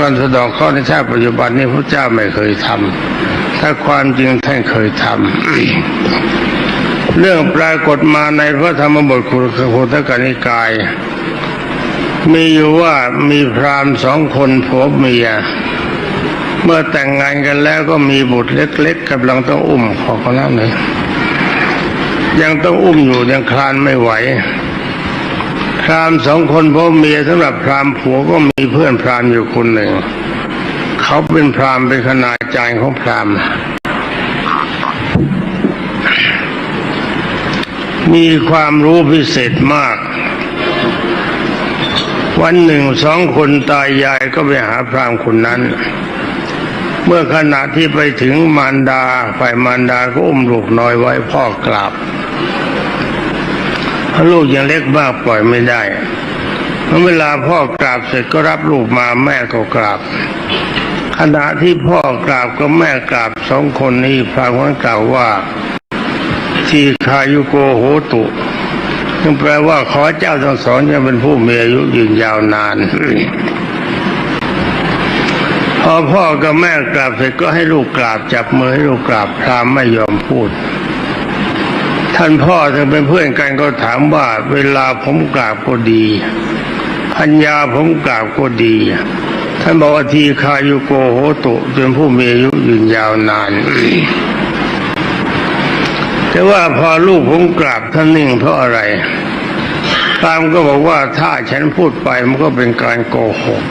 การสะดอกข้อในชาติปัจจุบันนี้พระเจ้าไม่เคยทำถ้าความจริงท่านเคยทำเรื่องปรากฏมาในพระธรรมบทคุโคตกนิกาย มีอยู่ว่ามีพราหมณ์สองคนผัวเมีย เมื่อแต่งงานกันแล้วก็มีบุตรเล็ก ๆกำลังต้องอุ้มขอเขานั่นเลยยังต้องอุ้มอยู่ยังคลานไม่ไหว พรามสองคนพ่อเมียสำหรับพรามผัวก็มีเพื่อนพรามอยู่คนหนึ่ง เขาเป็นพรามเป็นคณาจารย์ของพรามมีความรู้พิเศษมาก วันหนึ่งสองคนตายยายก็ไปหาพรามคนนั้น เมื่อขณะที่ไปถึงมารดาฝ่ายมารดาก็อุ้มลูกน้อยไว้พ่อกราบ ลูกยังเล็กมากปล่อยไม่ได้เมื่อเวลาพ่อกราบเสร็จก็รับลูกมาแม่ก็กราบ ขณะที่พ่อกราบก็แม่กราบสองคนนี้พระคนกล่าวว่าทีคายุโกโหตุซึ่งแปลว่าขอเจ้าทั้งสองจะเป็นผู้มีอายุยืนยาวนานพอพ่อกับแม่กราบเสร็จก็ให้ลูกกราบจับมือให้ลูกกราบพรามไม่ยอมพูด ท่านพ่อถ้าเป็นเพื่อนกันก็ถามว่าเวลาผมกราบก็ดีพัญญาผมกราบก็ดี ท่านบอกว่าทีคายุโกโหตุจนผู้มีอายุยืนยาวนาน แต่ว่าพอลูกผมกราบท่านนิ่งเพราะอะไร ตามก็บอกว่าถ้าฉันพูดไปมันก็เป็นการโกหก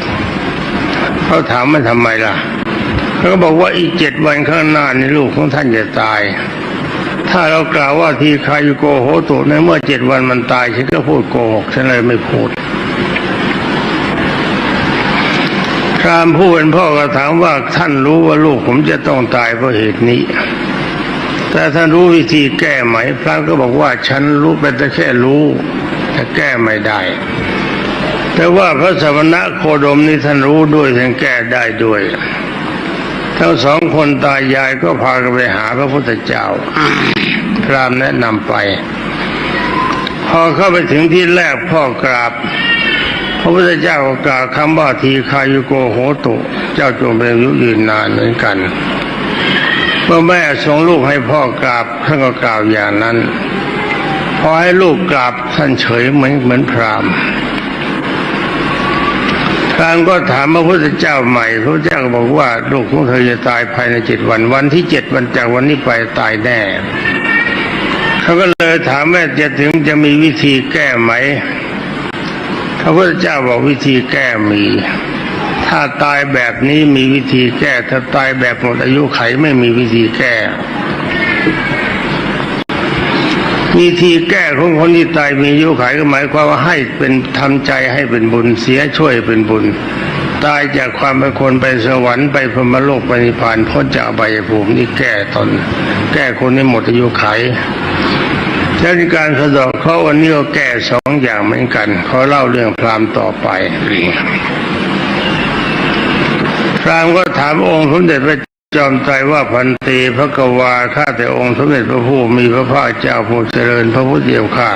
เขาถามมันทำไมล่ะเขาก็บอกว่าอีกเจ็ดวันข้างหน้านี่ลูกของท่านจะตาย ถ้าเรากล่าวว่าทีคายุโกโหตุในเมื่อเจ็ดวันมันตายฉันก็พูดโกหกฉันเลยไม่พูดพรามผู้เป็นพ่อก็ถามว่าท่านรู้ว่าลูกผมจะต้องตายเพราะเหตุนี้ แต่ท่านรู้วิธีแก้ไหม พระก็บอกว่าฉันรู้เป็นแต่แค่รู้แต่แก้ไม่ได้ แต่ว่าพระสมณะโคดมนี่ท่านรู้ด้วยท่านแก้ได้ด้วย ทั้งสองคนตายายก็พากันไปหาพระพุทธเจ้าพรามแนะนำไป พอเข้าไปถึงที่แรกพ่อกราบ พระพุทธเจ้าก็กล่าวคำว่าทีคายุโกโหตุ เจ้าจงเป็นอายุยืนนานเหมือนกันเมื่อแม่ส่งลูกให้พ่อกราบท่านก็กล่าวอย่างนั้น พอให้ลูกกราบท่านเฉยเหมือนเหมือนพราม พรามก็ถามพระพุทธเจ้าใหม่พระเจ้าก็บอกว่าลูกของเธอจะตายภายในเจ็ดวัน วันที่เจ็ดวันจากวันนี้ไปตายแน่เขาก็เลยถามแม่จะถึงจะมีวิธีแก้ไหมพระพุทธเจ้าบอกวิธีแก้มี ถ้าตายแบบนี้มีวิธีแก้ ถ้าตายแบบหมดอายุไขไม่มีวิธีแก้ วิธีแก้ของคนที่ตายมีอายุไขก็หมายความว่าให้เป็นทำใจให้เป็นบุญเสียช่วยเป็นบุญ ตายจากความเป็นคนไปสวรรค์ไปพรหมโลกไปนิพพานพ้นจากอบภูมินี่แก้ตน แก้คนนี้หมดอายุขแล้วในการสะดอกเขาะวันนี้ก็แก้สองอย่างเหมือนกันเขาเล่าเรื่องพราหมณ์ต่อไปพราหมณ์ก็ถามองค์สมเด็จพระ จอมไตรว่าพันตีพระกวาข้าแต่องค์สมเด็จพระผู้มีพระภาคเจ้าผู้เจริญพระพุทธเดียวข้า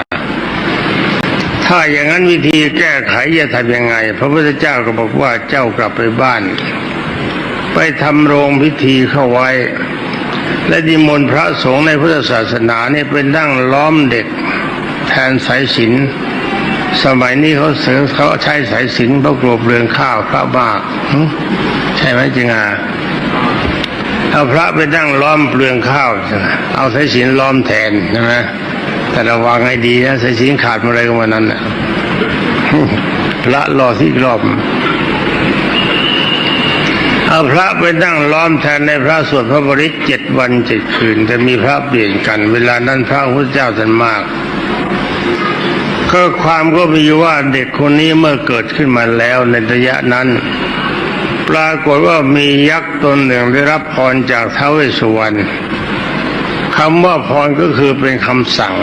ถ้าอย่างนั้นวิธีแก้ไขจะทำยังไง พระพุทธเจ้าก็บอกว่าเจ้ากลับไปบ้าน ไปทำโรงพิธีเข้าไว้ และดิมนพระสงฆ์ในพุทธศาสนาเนี่ยเป็นนั่งล้อมเด็กแทนสายสิญจนสมัยนี้เขาเสือเขาใช้สายสิญจนเพราะกลัวเปลืองข้าวพระบ้าใช่ไหมจริงอะ เอาพระไปนั่งล้อมเปลืองข้าวใช่ไหมเอาสายสิญจนล้อมแทนใช่ไหมแต่ระวังให้ดีนะสายสิญจนขาดเมื่อไรก็วันนั้นนะพระรอที่รอบเอาพระไปนั่งล้อมแทนในพระสวดพระบริตเจ็ดวันเจ็ดคืนแต่มีพระเปลี่ยนกัน เวลานั้นพระพุทธเจ้าท่านมาก ก็ความก็มีว่าเด็กคนนี้เมื่อเกิดขึ้นมาแล้วในระยะนั้น ปรากฏว่ามียักษ์ตนหนึ่งได้รับพรจากท้าวเวสสุวรรณคำว่าพรก็คือเป็นคำสั่ง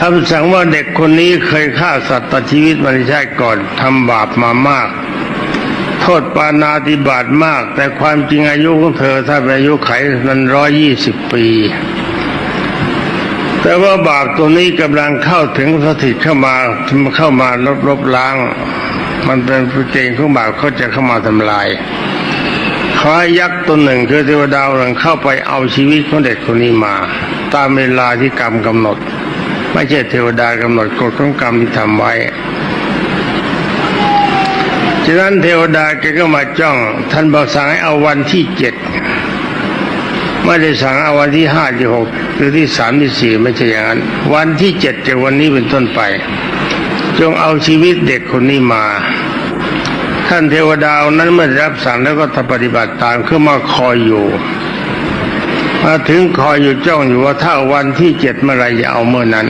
คำสั่งว่าเด็กคนนี้เคยฆ่าสัตว์ตัดชีวิตมาในชาติก่อนทำบาปมามาก โทษปานาติบาตมาก แต่ความจริงอายุของเธอถ้าเป็นอายุไขมันร้อยยี่สิบปี แต่ว่าบาปตัวนี้กำลังเข้าถึงสถิตเข้ามาเข้ามาลบลบล้าง มันเป็นเกณฑ์ของบาปเขาจะเข้ามาทำลายขอให้ยักษ์ตัวหนึ่งคือเทวดาหนึ่งเข้าไปเอาชีวิตของเด็กคนนี้มา ตามเวลาที่กรรมกำหนด ไม่ใช่เทวดากำหนดกฎของกรรมที่ทำไว้ฉะนั้นเทวดาแกก็มาจ้อง ท่านบอกสั่งให้เอาวันที่เจ็ดไม่ได้สั่งเอาวันที่ห้าที่หกหรือที่สามที่สี่ไม่ใช่อย่างนั้น วันที่เจ็ดจากวันนี้เป็นต้นไป จงเอาชีวิตเด็กคนนี้มา ท่านเทวดานั้นเมื่อรับสั่งแล้วก็ทำปฏิบัติตามขึ้นมาคอยอยู่ มาถึงคอยอยู่จ้องอยู่ว่าถ้าวันที่เจ็ดเมื่อไรจะเอาเมื่อนั้น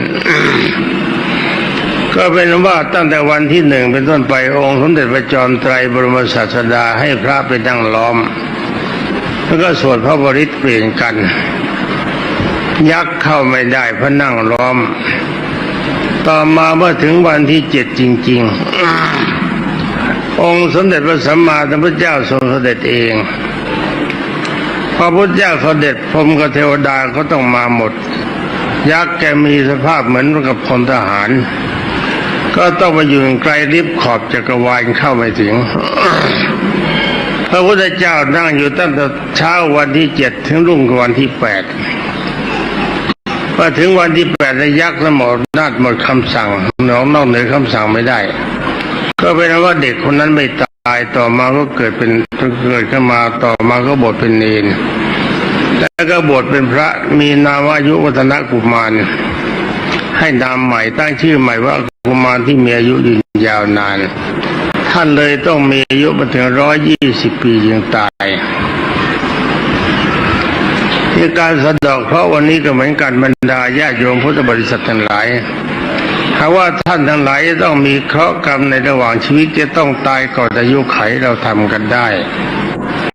ก็เป็นว่าตั้งแต่วันที่หนึ่งเป็นต้นไปองค์สมเด็จพระจอมไตรบรมศาสดาให้พระไปนั่งล้อม แล้วก็สวดพระบริตเปลี่ยนกัน ยักษ์เข้าไม่ได้พระนั่งล้อม ต่อมาเมื่อถึงวันที่เจ็ดจริง ๆ องค์สมเด็จพระสัมมาสัมพุทธเจ้าทรงเสด็จเอง พระพุทธเจ้าเสด็จพรมกับเทวดาเขาต้องมาหมด ยักษ์แกมีสภาพเหมือนกับพลทหาร ก็ต้องมาอยู่ไกลลิบขอบจักรวาลเข้าไม่ถึง พระพุทธเจ้านั่งอยู่ตั้งแต่เช้าวันที่เจ็ดถึงรุ่งวันที่แปด พอถึงวันที่แปดแล้วยักษ์ละหมดนาดหมดคำสั่งน้องนอกเหนือคำสั่งไม่ได้ ก็เป็นว่าเด็กคนนั้นไม่ตายต่อมาก็เกิดเป็นเกิดขึ้นมาต่อมาก็บวชเป็นเนนแล้วก็บวชเป็นพระมีนามว่ายุวัฒนกุมารให้นามใหม่ตั้งชื่อใหม่ว่ากุมารที่มีอายุยืนยาวนาน ท่านเลยต้องมีอายุมาถึงร้อยยี่สิบปีจึงตาย ที่การสะดอกเพราะวันนี้ก็เหมือนกันบรรดาญาโยมพุทธบริษัททั้งหลายหากว่าท่านทั้งหลายต้องมีเคราะห์กรรมในระหว่างชีวิตจะต้องตายก่อนอายุไขเราทำกันได้